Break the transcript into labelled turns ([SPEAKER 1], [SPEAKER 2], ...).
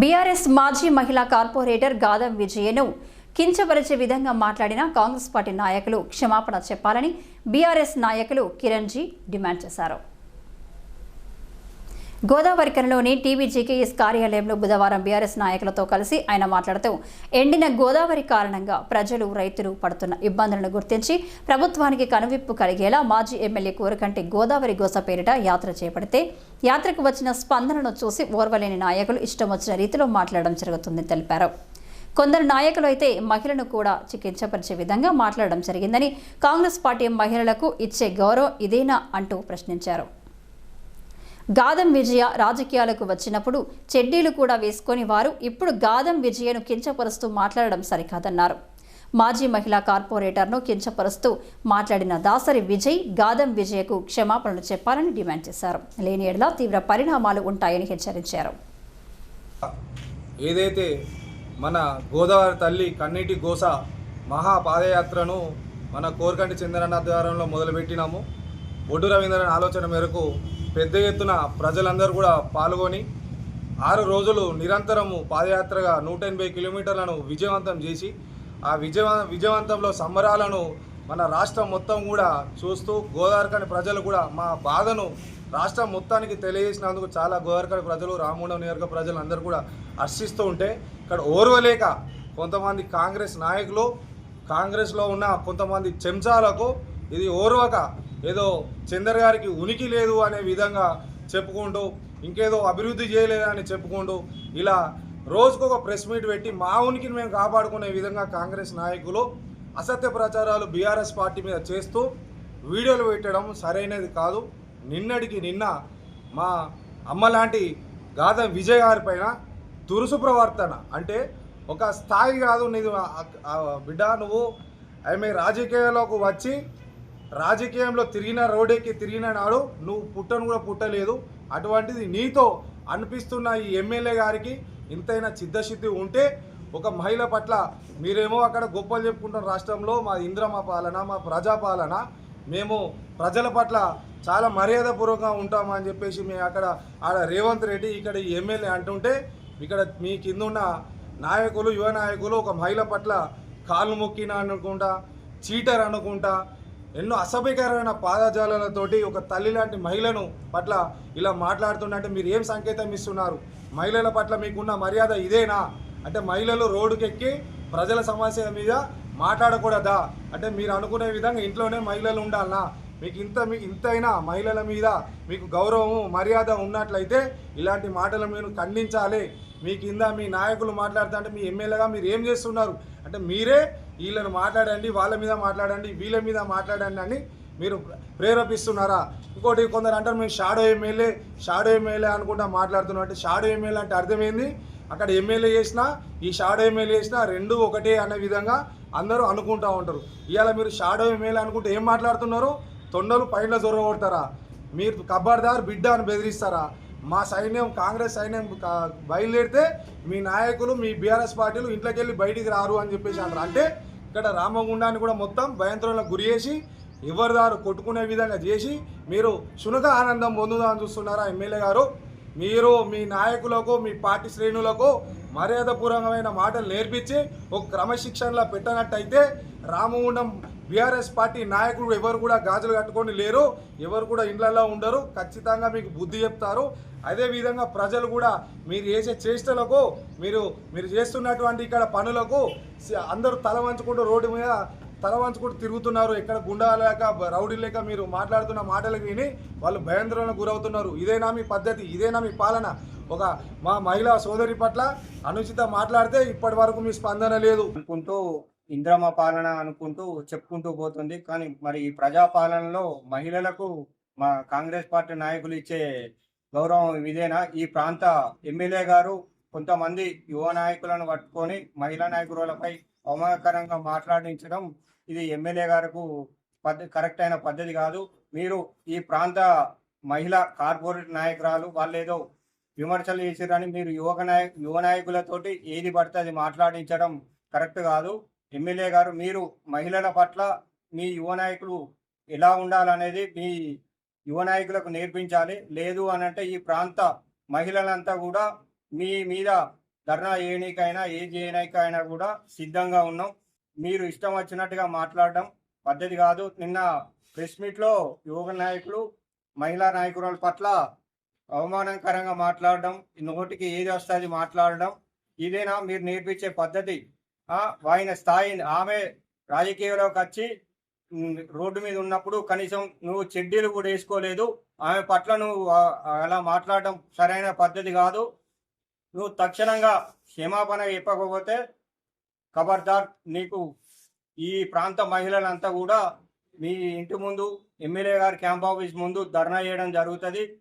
[SPEAKER 1] BRS మాజీ మహిళా corporator Gadam విజయను కించపరిచే విధంగా మాట్లాడిన కాంగ్రెస్ పార్టీ నాయకులు క్షమాపణ చెప్పాలని బీఆర్ఎస్ నాయకులు కిరణ్ జీ డిమాండ్ చేశారు. గోదావరికరంలోని టీవీజీకేఎస్ కార్యాలయంలో బుధవారం బీఆర్ఎస్ నాయకులతో కలిసి ఆయన మాట్లాడుతూ ఎండిన గోదావరి కారణంగా ప్రజలు రైతులు పడుతున్న ఇబ్బందులను గుర్తించి ప్రభుత్వానికి కనువిప్పు కలిగేలా మాజీ ఎమ్మెల్యే కోరకంటి గోదావరి గోస పేరిట యాత్ర చేపడితే యాత్రకు వచ్చిన స్పందనను చూసి ఓర్వలేని నాయకులు ఇష్టం వచ్చిన రీతిలో మాట్లాడడం జరుగుతుందని తెలిపారు. కొందరు నాయకులు అయితే మహిళను కూడా చికిత్సపరిచే విధంగా మాట్లాడడం జరిగిందని కాంగ్రెస్ పార్టీ మహిళలకు ఇచ్చే గౌరవం ఇదేనా అంటూ ప్రశ్నించారు. గాదం విజయ రాజకీయాలకు వచ్చినప్పుడు చెడ్డీలు కూడా వేసుకొని వారు ఇప్పుడు గాదం విజయను కించపరుస్తూ మాట్లాడడం సరికాదన్నారు. మాజీ మహిళా కార్పొరేటర్ను కించపరుస్తూ మాట్లాడిన దాసరి విజయ్ గాదం విజయకు క్షమాపణలు చెప్పాలని డిమాండ్ చేశారు. లేని ఎడల తీవ్ర పరిణామాలు ఉంటాయని హెచ్చరించారు.
[SPEAKER 2] ఏదైతే మన గోదావరి తల్లి కన్నీటి గోస మహాపాదయాత్రను మన కోరకంటి చంద్రన్న ద్వారంలో మొదలుపెట్టినాము ఒడ్డు రవీంద్రన్ ఆలోచన మేరకు పెద్ద ఎత్తున ప్రజలందరూ కూడా పాల్గొని ఆరు రోజులు నిరంతరము పాదయాత్రగా నూట ఎనభై కిలోమీటర్లను విజయవంతం చేసి ఆ విజయ విజయవంతంలో సంబరాలను మన రాష్ట్రం మొత్తం కూడా చూస్తూ గోదావరికని ప్రజలు కూడా మా బాధను రాష్ట్రం మొత్తానికి తెలియజేసినందుకు చాలా గోదావరికని ప్రజలు రామగుండం నియోజక ప్రజలు అందరూ కూడా హర్షిస్తూ ఉంటే ఇక్కడ ఓర్వలేక కొంతమంది కాంగ్రెస్ నాయకులు కాంగ్రెస్లో ఉన్న కొంతమంది చెంచాలకు ఇది ఓర్వక ఏదో చందర్ గారికి ఉనికి లేదు అనే విధంగా చెప్పుకుంటూ ఇంకేదో అభివృద్ధి చేయలేదని చెప్పుకుంటూ ఇలా రోజుకొక ప్రెస్ మీట్ పెట్టి మా ఉనికిని మేము కాపాడుకునే విధంగా కాంగ్రెస్ నాయకులు అసత్య ప్రచారాలు బీఆర్ఎస్ పార్టీ మీద చేస్తూ వీడియోలు పెట్టడం సరైనది కాదు. నిన్నటికి నిన్న మా అమ్మ లాంటి గాథ విజయ్ గారి పైన తురుసు ప్రవర్తన. అంటే ఒక స్థాయి కాదు నీది బిడ్డ నువ్వు ఆమె రాజకీయాల్లోకి వచ్చి రాజకీయంలో తిరిగిన రోడ్డెక్కి తిరిగిన నాడు నువ్వు పుట్టను కూడా పుట్టలేదు. అటువంటిది నీతో అనిపిస్తున్న ఈ ఎమ్మెల్యే గారికి ఇంతైనా చిత్తశుద్ధి ఉంటే ఒక మహిళ పట్ల మీరేమో అక్కడ గొప్పలు చెప్పుకుంటున్న రాష్ట్రంలో. మా ఇంద్రమ పాలన మా ప్రజాపాలన మేము ప్రజల పట్ల చాలా మర్యాదపూర్వకంగా ఉంటామని చెప్పేసి మేము అక్కడ ఆడ రేవంత్ రెడ్డి ఇక్కడ ఈ ఎమ్మెల్యే అంటుంటే ఇక్కడ మీ కిందున్న నాయకులు యువ నాయకులు ఒక మహిళ పట్ల కాళ్ళు మొక్కిన అనుకుంటా చీటర్ అనుకుంటా ఎన్నో అసభ్యకరమైన పాదజాలతోటి ఒక తల్లి లాంటి మహిళను పట్ల ఇలా మాట్లాడుతుంటే మీరు ఏం సంకేతం ఇస్తున్నారు? మహిళల పట్ల మీకున్న మర్యాద ఇదేనా? అంటే మహిళలు రోడ్డుకెక్కి ప్రజల సమస్య మీద మాట్లాడకూడదా? అంటే మీరు అనుకునే విధంగా ఇంట్లోనే మహిళలు ఉండాలనా? మీకు ఇంత మీ ఇంతైనా మహిళల మీద మీకు గౌరవము మర్యాద ఉన్నట్లయితే ఇలాంటి మాటలు మీరు ఖండించాలి. మీ కింద మీ నాయకులు మాట్లాడుతుంటే మీ ఎమ్మెల్యేగా మీరు ఏం చేస్తున్నారు? అంటే మీరే వీళ్ళని మాట్లాడండి వాళ్ళ మీద మాట్లాడండి వీళ్ళ మీద మాట్లాడండి అని మీరు ప్రేరేపిస్తున్నారా? ఇంకోటి కొందరు అంటారు మేము షాడో ఎమ్మెల్యే షాడో ఎమ్మెల్యే అనుకుంటా మాట్లాడుతున్నాం. అంటే షాడో ఎమ్మెల్యే అంటే అర్థమైంది? అక్కడ ఎమ్మెల్యే చేసినా ఈ షాడో ఎమ్మెల్యే చేసినా రెండు ఒకటే అనే విధంగా అందరూ అనుకుంటా ఉంటారు. ఇవాళ మీరు షాడో ఎమ్మెల్యే అనుకుంటే ఏం మాట్లాడుతున్నారు? తొండలు పైన జొర కొడతారా మీరు కబ్బర్దార్ బిడ్డ అని బెదిరిస్తారా? మా సైన్యం కాంగ్రెస్ సైన్యం బయలుదేరితే మీ నాయకులు మీ బీఆర్ఎస్ పార్టీలు ఇంట్లోకి వెళ్ళి బయటికి రారు అని చెప్పేసి అంటారు. అంటే ఇక్కడ రామగుండాన్ని కూడా మొత్తం భయంత్రంలో గురి చేసి ఎవరిదారు కొట్టుకునే విధంగా చేసి మీరు శునక ఆనందం పొందుదామని చూస్తున్నారా ఎమ్మెల్యే గారు? మీరు మీ నాయకులకు మీ పార్టీ శ్రేణులకు మర్యాదపూర్వకమైన మాటలు నేర్పించి ఒక క్రమశిక్షణలో పెట్టనట్టయితే రామగుండం బీఆర్ఎస్ పార్టీ నాయకులు ఎవరు కూడా గాజులు కట్టుకొని లేరు ఎవరు కూడా ఇండ్లలో ఉండరు. ఖచ్చితంగా మీకు బుద్ధి చెప్తారు. అదే విధంగా ప్రజలు కూడా మీరు చేసే చేష్టలకు మీరు మీరు చేస్తున్నటువంటి ఇక్కడ పనులకు అందరూ తల వంచుకుంటూ రోడ్డు మీద తల వంచుకుంటూ తిరుగుతున్నారు. ఎక్కడ గుండాలేక రౌడీ లేక మీరు మాట్లాడుతున్న మాటలకు విని వాళ్ళు భయాందోళనకు గురవుతున్నారు. ఇదేనా మీ పద్ధతి ఇదేనా మీ పాలన. ఒక మా మహిళా సోదరి పట్ల అనుచిత మాట్లాడితే ఇప్పటి వరకు మీ స్పందన లేదు.
[SPEAKER 3] అనుకుంటూ ఇంద్రమ పాలన అనుకుంటూ చెప్పుకుంటూ పోతుంది. కానీ మరి ఈ ప్రజాపాలనలో మహిళలకు మా కాంగ్రెస్ పార్టీ నాయకులు ఇచ్చే గౌరవం ఇదేనా? ఈ ప్రాంత ఎమ్మెల్యే గారు కొంతమంది యువ నాయకులను పట్టుకొని మహిళా నాయకులపై అవమానకరంగా మాట్లాడించడం ఇది ఎమ్మెల్యే గారికి పద్ధతి కరెక్ట్ అయిన పద్ధతి కాదు. మీరు ఈ ప్రాంత మహిళా కార్పొరేట్ నాయకురాలు వాళ్ళేదో విమర్శలు చేసిరని మీరు యువక నాయ యువ నాయకులతోటి ఏది పడితే అది మాట్లాడించడం కరెక్ట్ కాదు. ఎమ్మెల్యే గారు మీరు మహిళల పట్ల మీ యువ నాయకులు ఎలా ఉండాలనేది మీ యువ నాయకులకు నేర్పించాలి. లేదు అని అంటే ఈ ప్రాంత మహిళలంతా కూడా మీ మీద ధర్నా ఏనికైనా ఏ చేయడానికైనా కూడా సిద్ధంగా ఉన్నాం. మీరు ఇష్టం వచ్చినట్టుగా మాట్లాడడం పద్ధతి కాదు. నిన్న ప్రెస్ మీట్లో యువక నాయకులు మహిళా నాయకురాల పట్ల అవమానకరంగా మాట్లాడడం నోటికి ఏది వస్తుంది మాట్లాడడం ఇదేనా మీరు నేర్పించే పద్ధతి? ఆయన స్థాయి ఆమె రాజకీయంలోకి వచ్చి రోడ్డు మీద ఉన్నప్పుడు కనీసం నువ్వు చెడ్డీలు కూడా వేసుకోలేదు. ఆమె పట్ల నువ్వు అలా మాట్లాడటం సరైన పద్ధతి కాదు. నువ్వు తక్షణంగా క్షమాపణ చెప్పకపోతే ఖబర్దార్ నీకు ఈ ప్రాంత మహిళలంతా కూడా మీ ఇంటి ముందు ఎమ్మెల్యే గారి క్యాంప్ ఆఫీస్ ముందు ధర్నా చేయడం జరుగుతుంది.